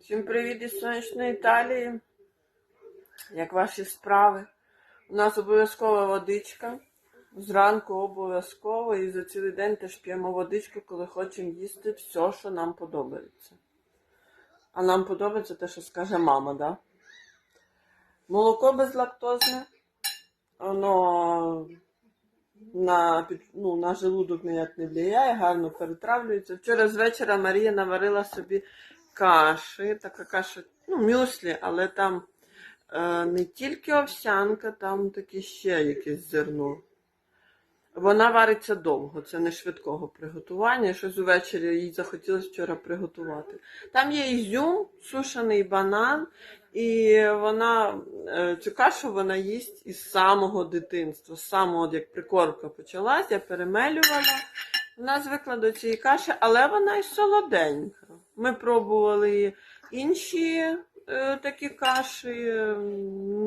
Всім привіт із сонячної Італії. Як ваші справи? У нас обов'язкова водичка. Зранку обов'язково і за цілий день теж п'ємо водичку, коли хочемо їсти все, що нам подобається. А нам подобається те, що скаже мама, да? Молоко безлактозне, воно на, ну, на желудок ніяк не впливає, гарно перетравлюється. Вчора з вечора Марія наварила собі каші, така каша, ну, мюслі, але там е, не тільки овсянка, там таке ще якесь зерно. Вона вариться довго, це не швидкого приготування. Щось увечері їй захотілося вчора приготувати. Там є ізюм, сушений банан, і вона е, цю кашу вона їсть із самого дитинства, з самого, як прикормка почалась, я перемелювала. Вона звикла до цієї каші, але вона й солоденька. Ми пробували інші е, такі каші,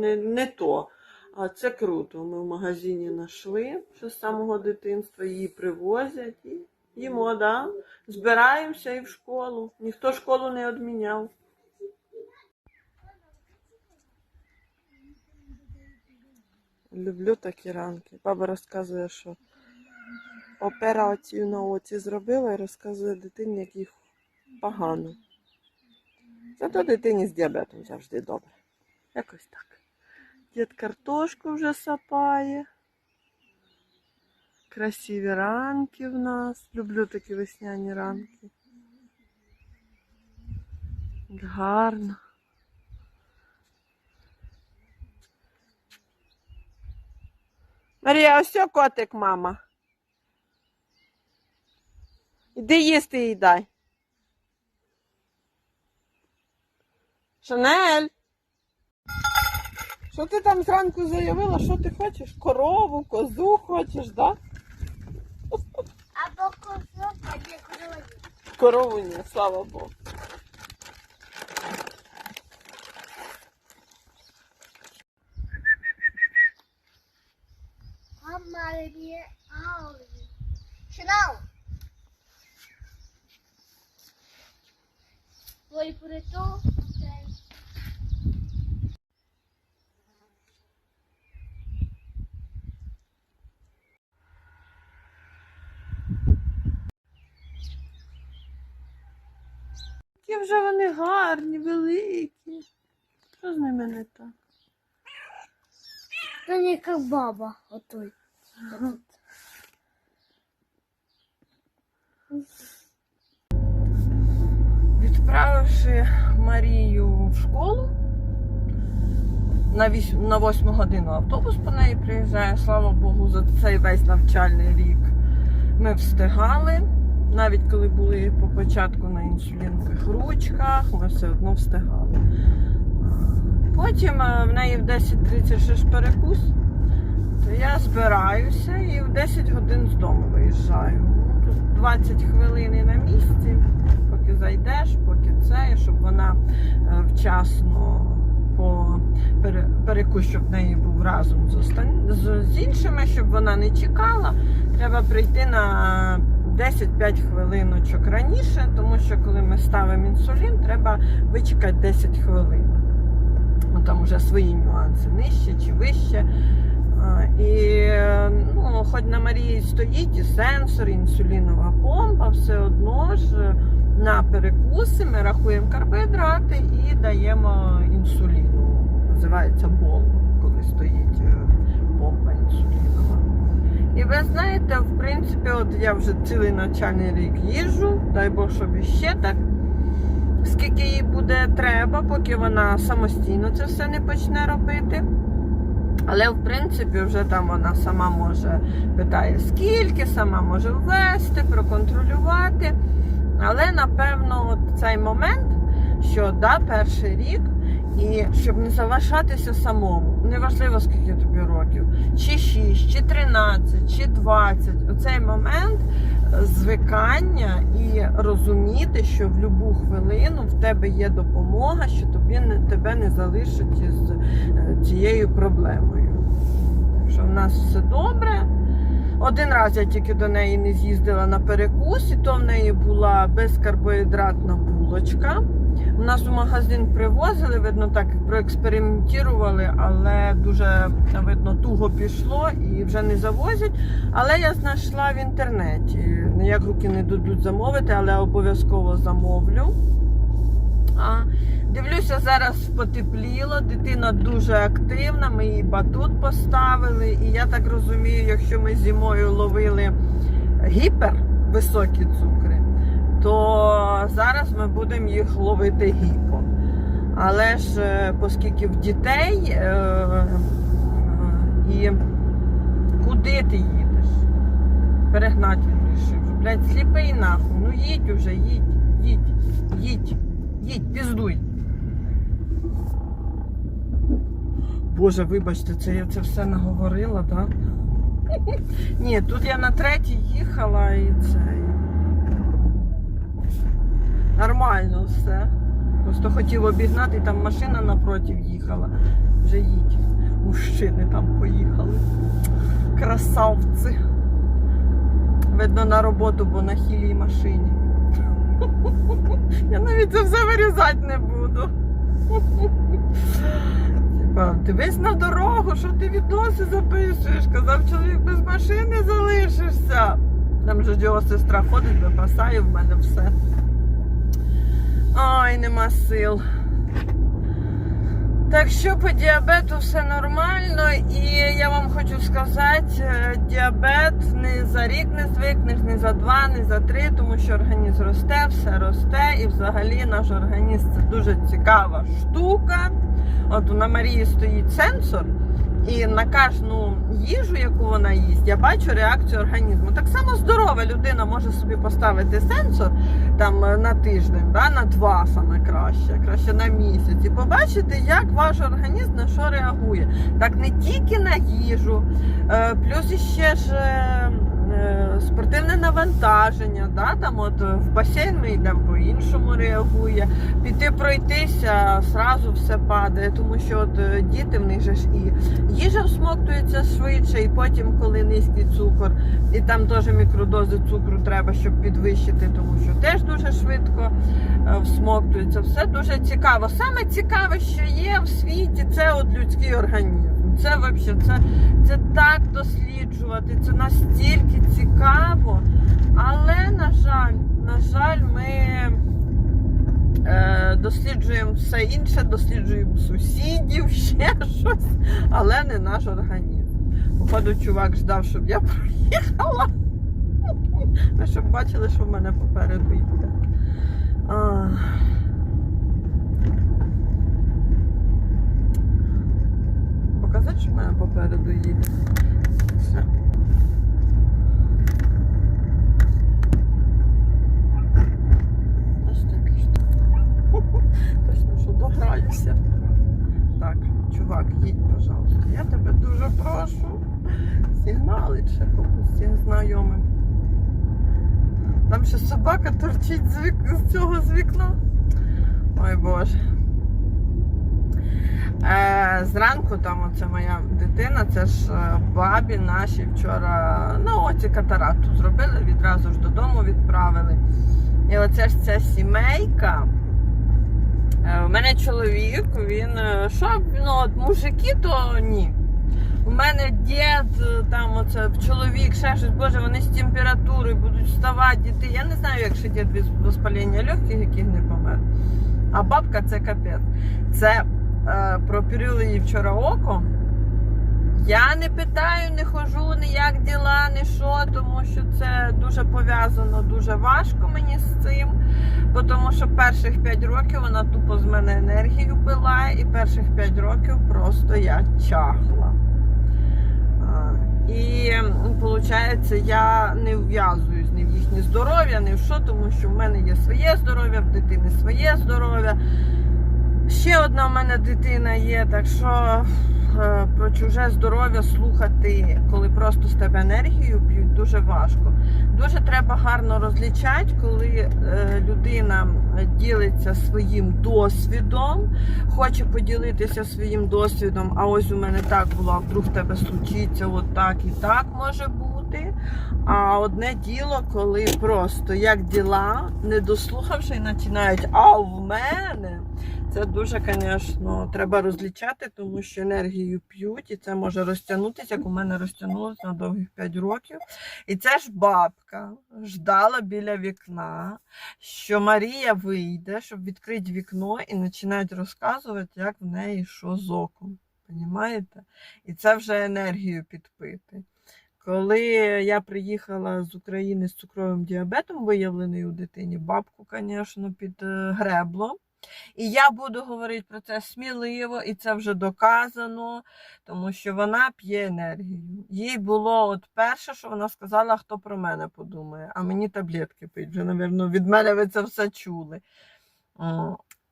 не, не то. А це круто. Ми в магазині знайшли ще з самого дитинства, її привозять і їмо, да? збираємося і в школу. Ніхто школу не відміняв. Люблю такі ранки. Баба розказує, що операцію на оці зробила і розказує дитині, як їх погано. Зато дитині з діабетом завжди добре. Якось так. Дід картошку вже сапає. Красиві ранки в нас. Люблю такі весняні ранки. Гарно. Марія, ось котик, мама. Іди їсти їй дай. Шанель. Що ти там зранку заявила? Що ти хочеш? Корову, козу хочеш, да? Або кусок, а не крові. Корову ні, слава Богу. Mamma mia, Vuoi pure tu? Ok. Які вже вони гарні, великі. Що з ними не так? Да не как баба, вот той. Відправивши Марію в школу, на 8, на 8 годину автобус по неї приїжджає, слава Богу, за цей весь навчальний рік. Ми встигали. Навіть коли були по початку на інсулінових ручках, ми все одно встигали. Потім е, в неї в 10.30 ще ж перекус, то я збираюся і в 10 годин з дому виїжджаю. Ну, Тут 20 хвилин на місці, поки зайдеш, поки це, і щоб вона е, вчасно по пере- перекус, щоб в неї був разом з, остан... з іншими, щоб вона не чекала. Треба прийти на 10-5 хвилиночок раніше, тому що коли ми ставимо інсулін, треба вичекати 10 хвилин. Ну, там вже свої нюанси, нижче чи вище. І ну, хоч на Марії стоїть і сенсор, і інсулінова помпа, все одно ж на перекуси ми рахуємо карбоїдрати і даємо інсуліну. Називається бол, коли стоїть е, помпа інсулінова. І ви знаєте, в принципі, от я вже цілий навчальний рік їжджу, дай Бог, щоб іще так скільки їй буде треба, поки вона самостійно це все не почне робити. Але в принципі вже там вона сама може питає скільки, сама може ввести, проконтролювати. Але напевно, от цей момент, що да, перший рік, і щоб не залишатися самому, неважливо скільки тобі років, чи 6, чи 13, чи 20, оцей момент звикання і розуміти, що в будь-яку хвилину в тебе є допомога, що тобі не, тебе не залишать із е, цією проблемою. Що в нас все добре. Один раз я тільки до неї не з'їздила на перекус, і то в неї була безкарбоїдратна булочка. У нас у магазин привозили, видно, так проекспериментували, але дуже видно туго пішло і вже не завозять. Але я знайшла в інтернеті. Ніяк руки не дадуть замовити, але обов'язково замовлю. А, дивлюся, зараз потепліло, дитина дуже активна, ми їй батут поставили. І я так розумію, якщо ми зимою ловили гіпер високі цукри, то зараз ми будемо їх ловити гіпо. Але ж е, оскільки в дітей е, е, і куди ти їдеш? Перегнати він рішив. Блять, сліпий нахуй. Ну їдь уже, їдь, їдь, їдь, їдь, піздуй. Боже, вибачте, це я це все наговорила, так? Ні, тут я на третій їхала і це. Нормально все. Просто хотів обігнати, там машина напротив їхала. Вже їдь. Мужчини там поїхали. Красавці. Видно на роботу, бо на хілій машині. Я навіть це все вирізати не буду. Дивись на дорогу, що ти відоси записуєш. Казав, чоловік без машини залишишся. Там же його сестра ходить, випасає в мене все. Ой, нема сил. Так що по діабету все нормально, я сказати, е, діабет не за рік не звикнеш, не за два, не за три, тому що організм росте, все росте, і взагалі наш організм це дуже цікава штука. От на Марії стоїть сенсор, і на кожну їжу, яку вона їсть, я бачу реакцію організму. Так само здорова людина може собі поставити сенсор там е, на тиждень, да, на два саме краще, краще на місяць. І побачити, як ваш організм на що реагує. Так не тільки на їжу, е, плюс іще ж. Е, е, Спортивне навантаження, да, там от в басейн ми йдемо по-іншому реагує. Піти пройтися, зразу все падає, тому що от е, діти в них же ж і їжа всмоктується швидше, і потім, коли низький цукор, і там теж мікродози цукру треба, щоб підвищити, тому що теж дуже швидко е, всмоктується. Все дуже цікаво. Саме цікаве, що є в світі, це от людський організм. Це взагалі, це, це так досліджувати, це настільки цікаво. Але, на жаль, на жаль, ми е, досліджуємо все інше, досліджуємо сусідів, ще щось, але не наш організм. Походу, чувак ждав, щоб я проїхала. Ви щоб бачили, що в мене попереду йде. А. Показати, що в так і. Точно, що дограюся. Так, чувак, їдь, пожалуйста. Я тебе дуже прошу. Сигналить ще комусь зі знайомим. Там ще собака торчить з, вік... з цього з вікна. Ой Боже. Е, зранку там оце моя дитина, це ж е, бабі наші вчора на оці катаракту зробили, відразу ж додому відправили. І оце ж ця сімейка. Е, У мене чоловік, він е, що, ну от мужики, то ні. У мене дід, е, там оце чоловік, ще щось, боже, вони з температурою будуть вставати, діти. Я не знаю, як ще дід від воспалення легких, яких не помер. А бабка це капець. Це е, пропірюли їй вчора око. Я не питаю, не хожу, ні як діла, ні що, тому що це дуже пов'язано, дуже важко мені з цим. Тому що перших 5 років вона тупо з мене енергію пила, і перших 5 років просто я чахла. І виходить, я не вв'язуюсь ні в їхнє здоров'я, ні в що, тому що в мене є своє здоров'я, в дитини своє здоров'я. Ще одна в мене дитина є, так що е, про чуже здоров'я слухати, коли просто з тебе енергію п'ють, дуже важко. Дуже треба гарно розлічати, коли е, людина ділиться своїм досвідом, хоче поділитися своїм досвідом, а ось у мене так було, а вдруг в тебе случиться, от так і так може бути. А одне діло, коли просто як діла, не дослухавши починають, а в мене. Це дуже, звісно, треба розлічати, тому що енергію п'ють, і це може розтягнутися, як у мене розтягнулося на довгих 5 років. І це ж бабка ждала біля вікна, що Марія вийде, щоб відкрити вікно і починають розказувати, як в неї що з оком. Понімаєте? І це вже енергію підпити. Коли я приїхала з України з цукровим діабетом, виявлений у дитині, бабку, звісно, під е, гребло. І я буду говорити про це сміливо, і це вже доказано, тому що вона п'є енергію. Їй було от перше, що вона сказала, хто про мене подумає, а мені таблетки пить. Вже, мабуть, від мене ви це все чули.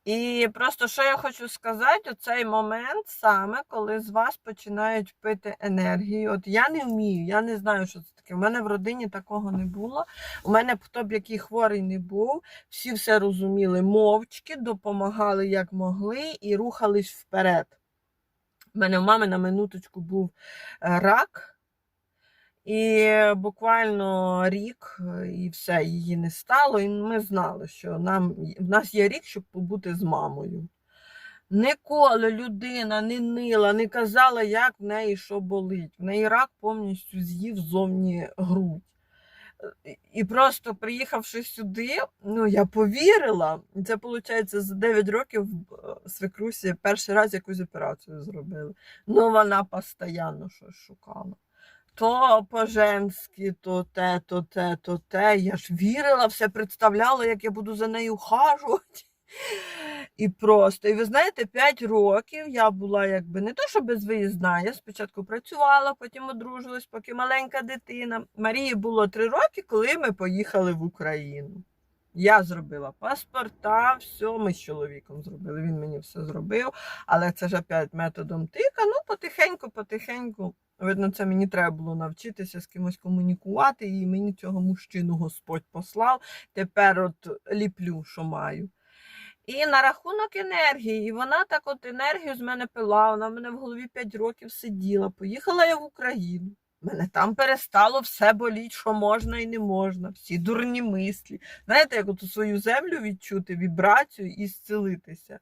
І просто що я хочу сказати, оцей момент саме, коли з вас починають пити енергію. От я не вмію, я не знаю, що це таке. У мене в родині такого не було. У мене хто б який хворий не був, всі все розуміли мовчки, допомагали як могли і рухались вперед. У мене у мами на минуточку був е, рак. І буквально рік е, і все, її не стало. І ми знали, що нам, в нас є рік, щоб побути з мамою. Ніколи людина не нила, не казала, як в неї що болить. В неї рак повністю з'їв зовні грудь. Е, І просто приїхавши сюди, ну я повірила. Це виходить за 9 років е, свекрусі перший раз якусь операцію зробили. Ну вона постійно щось шукала то по-женськи, то те, то те, то те. Я ж вірила, все представляла, як я буду за нею ухажувати. І просто, і ви знаєте, 5 років я була якби не то, що безвиїзна. Я спочатку працювала, потім одружилась, поки маленька дитина. Марії було 3 роки, коли ми поїхали в Україну. Я зробила паспорта, все, ми з чоловіком зробили. Він мені все зробив, але це ж опять методом тика. Ну, потихеньку, потихеньку. Видно, це мені треба було навчитися з кимось комунікувати, і мені цього мужчину Господь послав. Тепер от ліплю, що маю. І на рахунок енергії, і вона так от енергію з мене пила, вона в мене в голові 5 років сиділа. Поїхала я в Україну. Мене там перестало все боліть, що можна і не можна, всі дурні мислі. Знаєте, як от свою землю відчути, вібрацію і зцілитися.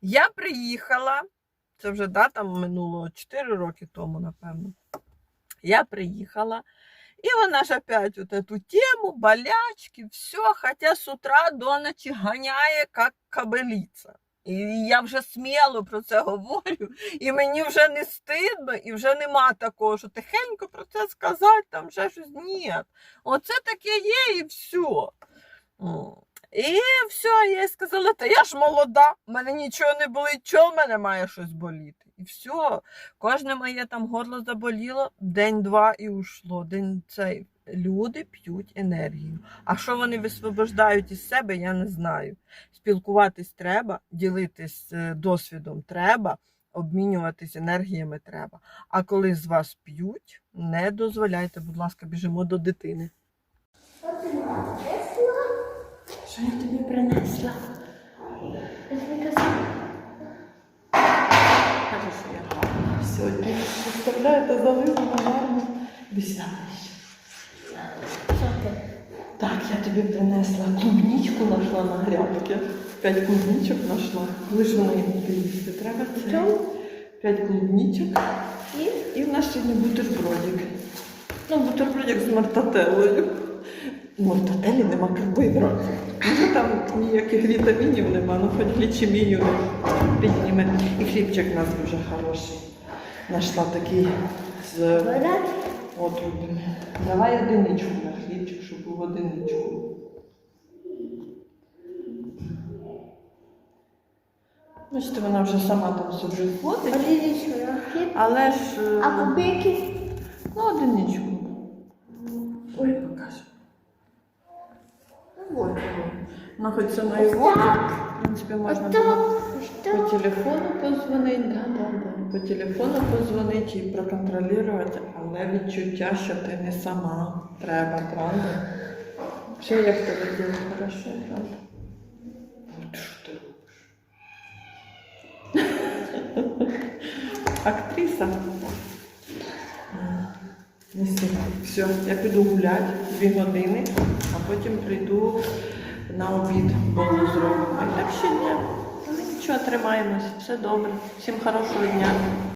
Я приїхала, це вже да, там минуло 4 роки тому, напевно. Я приїхала, і вона ж опять от эту тему, болячки, все, хотя з утра до ночі ганяє, як кабеліця. І я вже сміло про це говорю, і мені вже не стидно, і вже нема такого, що тихенько про це сказати, там вже щось. Ні. Оце таке є і все. І все, я їй сказала, та я ж молода, в мене нічого не болить, чого в мене має щось боліти. І все. Кожне моє там горло заболіло, день-два і ушло. День цей. Люди п'ють енергію. А що вони висвобождають із себе, я не знаю. Спілкуватись треба, ділитись е, досвідом треба, обмінюватись енергіями треба. А коли з вас п'ють, не дозволяйте, будь ласка, біжимо до дитини. Що я тобі принесла? Каже, що я гарна сьогодні. Представляєте, зализана гарно. Десятий. Так, я тобі принесла клубничку нашла на грядки. П'ять клубничок знайшла. Коли ж вони їм їсти? Треба це. П'ять клубничок. І, і в нас ще не бутербродик. Ну, бутербродик з мартателлою. У мартателі нема карбоїдратів. Там ніяких вітамінів нема, ну хоч глічемію підніме. І хлібчик у нас дуже хороший. Нашла такий з отрубами. Давай одиничку на хлібчик, щоб був одиничку. Бачите, вона вже сама там собі ходить. Але ж. А кубики? Ну, одиничку. Ой, покажу. Вот. Ну, хоч це на його. В принципі, можна було по телефону позвонити, да, да, да. по телефону позвонити і проконтролювати, але відчуття, що ти не сама. Треба, правда? Що як тебе діло хорошо, правда? От що ти робиш? Актриса. Неси. Все, я піду гуляти дві години, а потім прийду на обід, було зробимо. А так ні. Ми Нічого, тримаємось. Все добре. Всім хорошого дня.